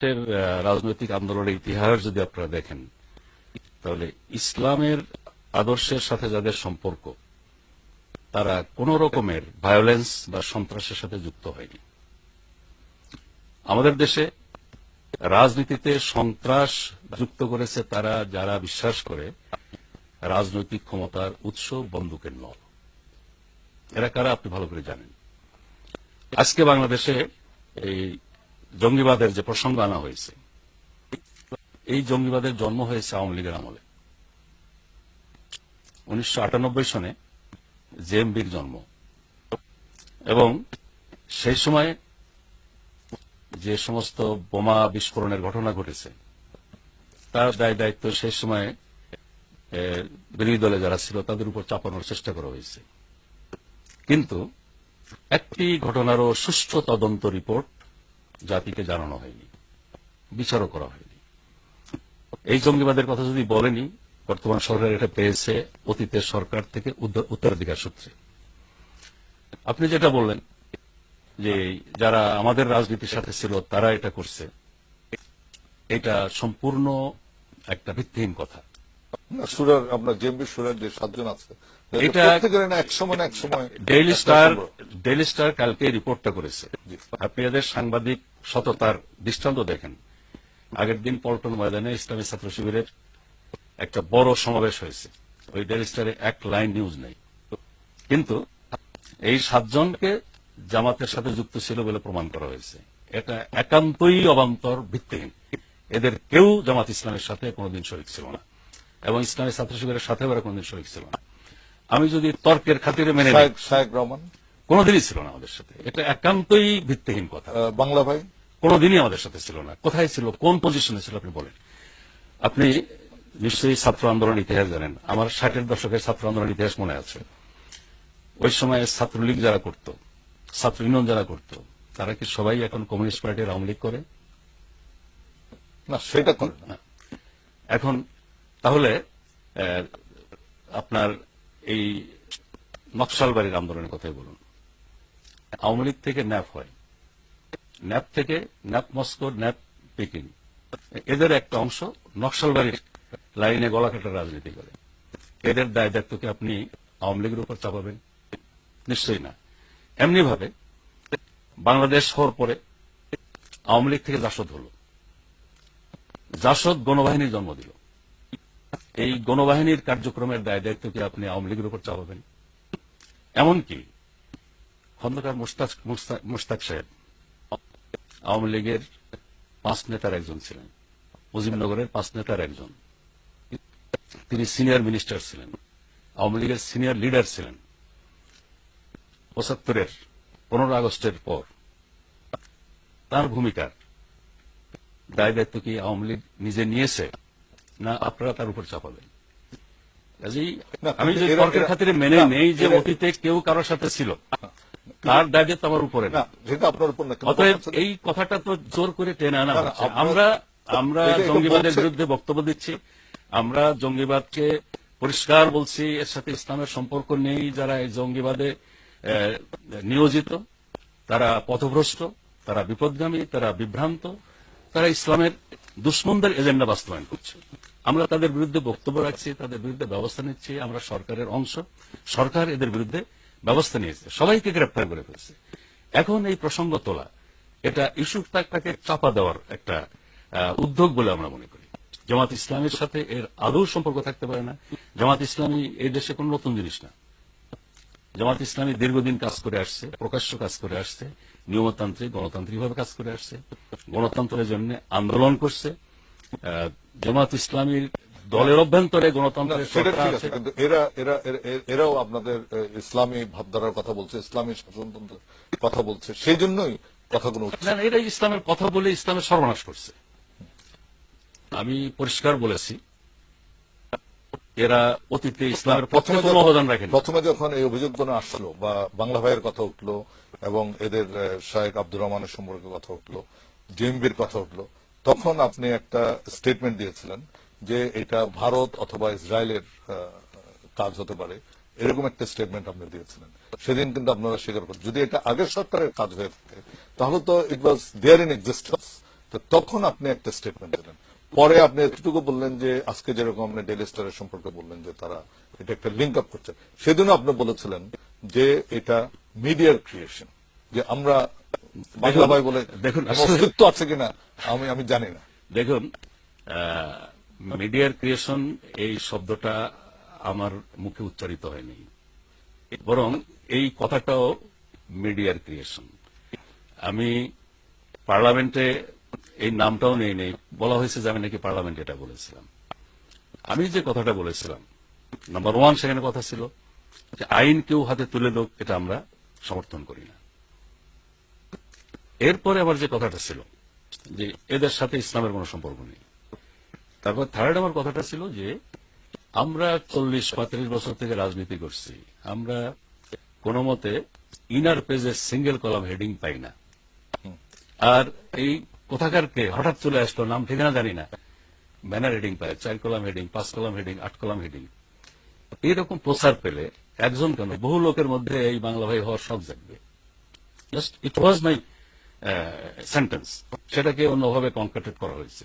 রাজনৈতিক আন্দোলনের ইতিহাস যদি আপনারা দেখেন, তাহলে ইসলামের আদর্শের সাথে যাদের সম্পর্ক, তারা কোন রকমের ভায়োলেন্স বা সন্ত্রাসের সাথে যুক্ত হয়নি। আমাদের দেশে রাজনীতিতে সন্ত্রাস যুক্ত করেছে তারা যারা বিশ্বাস করে রাজনৈতিক ক্ষমতার উৎস বন্দুকের নল। এরা কারা আপনি ভালো করে জানেন। আজকে বাংলাদেশে এই জঙ্গিবাদের যে প্রসঙ্গ আনা হয়েছে, এই জঙ্গিবাদের জন্ম হয়েছে আওয়ামী লীগের আমলে। উনিশশো আটানব্বই সনে জেএমবির জন্ম। এবং সেই সময় যে সমস্ত বোমা বিস্ফোরণের ঘটনা ঘটেছে, তার দায় দায়িত্ব সেই সময় বিরোধী দলে যারা ছিল তাদের উপর চাপানোর চেষ্টা করা হয়েছে। কিন্তু একটি ঘটনারও সুষ্ঠু তদন্ত রিপোর্ট জাতিকে জানানো হয়নি বিচারও করা হয়নি। এই জঙ্গিবাদের কথা যদি বলেনি বর্তমান সরকার এটা পেয়েছে অতীতের সরকার থেকে উত্তরাধিকার সূত্রে। আপনি যেটা বললেন যে যারা আমাদের রাজনীতির সাথে ছিল তারা এটা করছে এটা সম্পূর্ণ একটা ভিত্তিহীন কথা। সুরার আপনার জেএমবি সুরার যে সাতজন আছে এটা- এক সময় না এক সময় ডেইলি স্টার ডেইলি স্টার কালকে রিপোর্টটা করেছে। আপনি এদের সাংবাদিক সততার দৃষ্টান্ত দেখেন। আগের দিন পল্টন ময়দানে ইসলামী ছাত্র শিবিরের একটা বড় সমাবেশ হয়েছে। ওই ডেইলি স্টারে এক লাইন নিউজ নেই। কিন্তু এই সাতজনকে জামাতের সাথে যুক্ত ছিল বলে প্রমাণ করা হয়েছে। এটা একান্তই অবান্তর ভিত্তিহীন। এদের কেউ জামাত ইসলামের সাথে কোনোদিন শরিক ছিল না। এবং ইসলামী ছাত্র শিবিরের সাথে এরা কোনোদিন শরিক ছিল না। আমি যদি তর্কের খাতিরে মেনে শায়েক রহমান? কোনোদিনই ছিল না আমাদের সাথে। এটা একান্তই ভিত্তিহীন কথা। বাংলা ভাই? কোনোদিনই আমাদের সাথে ছিল না। কোথায় ছিল? কোন পজিশনে ছিল? আপনি বলেন। আপনি নিশ্চয়ই ছাত্র আন্দোলন ইতিহাস জানেন। আমার ষাটের দশকের ছাত্র আন্দোলন ইতিহাস মনে আছে। ওই সময় ছাত্রলীগ যারা করত ছাত্র ইউনিয়ন যারা করত তারা কি সবাই এখন কমিউনিস্ট পার্টির আওয়ামী লীগ করে? না সেটা করে না। এখন তাহলে আপনার এই নকশালবাড়ির আন্দোলনের কথাই বলুন। আওয়ামী লীগ থেকে ন্যাপ হয়। ন্যাপ থেকে ন্যাপ মস্কো ন্যাপ পেকিং। এদের একটা অংশ নকশালবাড়ির লাইনে গলা কাটার রাজনীতি করে। এদের দায় দায়িত্ব কি আপনি আওয়ামী লীগের উপর চাপাবেন? নিশ্চয়ই না। এমনি ভাবে বাংলাদেশ হওয়ার পরে আওয়ামী লীগ থেকে জাসদ হলো। জাসদ গণবাহিনীর জন্ম দিল। এই গণবাহিনীর কার্যক্রমের দায় দায়িত্ব কি আপনি আওয়ামী লীগের উপর চাপাবেন? এমনকি খন্দকার মুস্তাক মুস্তা- সাহেব। আওয়ামী লীগের পাঁচ নেতার একজন ছিলেন। মুজিবনগরের পাঁচ নেতার একজন। তিনি সিনিয়র মিনিস্টার ছিলেন। আওয়ামী লীগের সিনিয়র লিডার ছিলেন। পঁচাত্তরের পনেরো আগস্টের পর তার ভূমিকার দায় দায়িত্ব কি আওয়ামী লীগ নিজে নিয়েছে না আপনারা তার উপর চাপাবেন? কাজেই আমি যে তর্কের খাতিরে মেনে নেই যে অতীতে কেউ কারোর সাথে ছিল। তার দায় দায়িত্ব আমার উপরে না। না যেটা আপনার উপর না কিন্তু অতএব বলছেন- এই কথাটা তো জোর করে টেনে আনা হচ্ছে। আমরা আমরা জঙ্গিবাদের বিরুদ্ধে বক্তব্য দিচ্ছি। আমরা জঙ্গিবাদকে পরিষ্কার বলছি এর সাথে ইসলামের সম্পর্ক নেই। যারা এই জঙ্গিবাদে নিয়োজিত তারা পথভ্রষ্ট তারা বিপদগামী তারা বিভ্রান্ত তারা ইসলামের দুশ্মনদের এজেন্ডা বাস্তবায়ন করছে। আমরা তাদের বিরুদ্ধে বক্তব্য রাখছি তাদের বিরুদ্ধে ব্যবস্থা নিচ্ছি। আমরা সরকারের অংশ। সরকার এদের বিরুদ্ধে ব্যবস্থা নিয়েছে, সবাইকে গ্রেপ্তার করে ফেলছে। এখন এই প্রসঙ্গ তোলা, এটা ইস্যুটাকে চাপা দেওয়ার একটা উদ্যোগ বলে আমরা মনে করি। জামাত ইসলামের সাথে এর আদৌ সম্পর্ক থাকতে পারে না। জামাত ইসলামী এই দেশে কোন নতুন জিনিস না। জামাত ইসলামী দীর্ঘদিন কাজ করে আসছে, প্রকাশ্য কাজ করে আসছে, নিয়মতান্ত্রিক গণতান্ত্রিক ভাবে কাজ করে আসছে, গণতন্ত্রের জন্য আন্দোলন করছে। জামাত ইসলামীর দলের অভ্যন্তরে গণতন্ত্রের সরকার আছে আছে। কিন্তু এরা এরা এরা- এরা- এরাও আপনাদের ইসলামী ভাবধারার কথা বলছে ইসলামী শাসনতন্ত্রের কথা বলছে সেই জন্যই কথাগুলো না এরা ইসলামের কথা বলে ইসলামের সর্বনাশ করছে। আমি পরিষ্কার বলেছি এরা অতীতে ইসলামের প্রথমে কোনো অবদান রাখেন। প্রথমে যখন এই অভিযোগগুলো আসলো বা বাংলা ভাইয়ের কথা উঠল এবং এদের শায়েক আব্দুর রহমানের সম্পর্কে কথা উঠল জেএমবির কথা উঠল তখন আপনি একটা স্টেটমেন্ট দিয়েছিলেন যে এটা ভারত অথবা ইসরায়েলের কাজ হতে পারে এরকম একটা স্টেটমেন্ট আপনি দিয়েছিলেন। সেদিন কিন্তু আপনারা স্বীকার করেন। যদি এটা আগের সরকারের কাজ হয়ে থাকে তাহলে তো ইট ওয়াজ দেয়ার ইন এক্সিস্টেন্স তো তখন আপনি একটা স্টেটমেন্ট দিলেন। পরে আপনি এতটুকু বললেন যে আজকে যেরকম আপনি ডেলি স্টারের সম্পর্কে বললেন যে তারা এটা একটা লিঙ্ক আপ করছে। সেদিনও আপনি বলেছিলেন যে এটা মিডিয়ার ক্রিয়েশন যে আমরা বাংলা ভাই বলে দেখুন, অস্তিত্ব আছে কিনা আমি আমি জানি না। দেখুন মিডিয়ার ক্রিয়েশন এই শব্দটা আমার মুখে উচ্চারিত হয়নি। বরং এই কথাটাও মিডিয়ার ক্রিয়েশন আমি পার্লামেন্টে এই নামটাও নেই নেই, বলা হয়েছে যে আমি নাকি পার্লামেন্টে এটা বলেছিলাম। আমি যে কথাটা বলেছিলাম নাম্বার ওয়ান সেখানে কথা ছিল যে আইন কেউ হাতে তুলে লোক এটা আমরা সমর্থন করি না। এরপরে আবার যে কথাটা ছিল যে এদের সাথে ইসলামের কোনো সম্পর্ক নেই। তারপর থার্ড আমার কথাটা ছিল যে, আমরা চল্লিশ, পঁয়ত্রিশ বছর থেকে রাজনীতি করছি। আমরা কোনো মতে ইনার পেজে সিঙ্গেল কলাম হেডিং পাই না। আর এই কোথাকার কে হঠাৎ চলে আসলো নাম ঠিকানা জানি না। ব্যানার হেডিং পায়, চার কলাম হেডিং পাঁচ কলাম হেডিং আট কলাম হেডিং এইরকম প্রচার পেলে একজন কেন? বহু লোকের মধ্যে এই বাংলা ভাই হওয়ার সব জাগবে। Just it was my sentence সেটাকে অন্যভাবে কনকাটেড করা হয়েছে।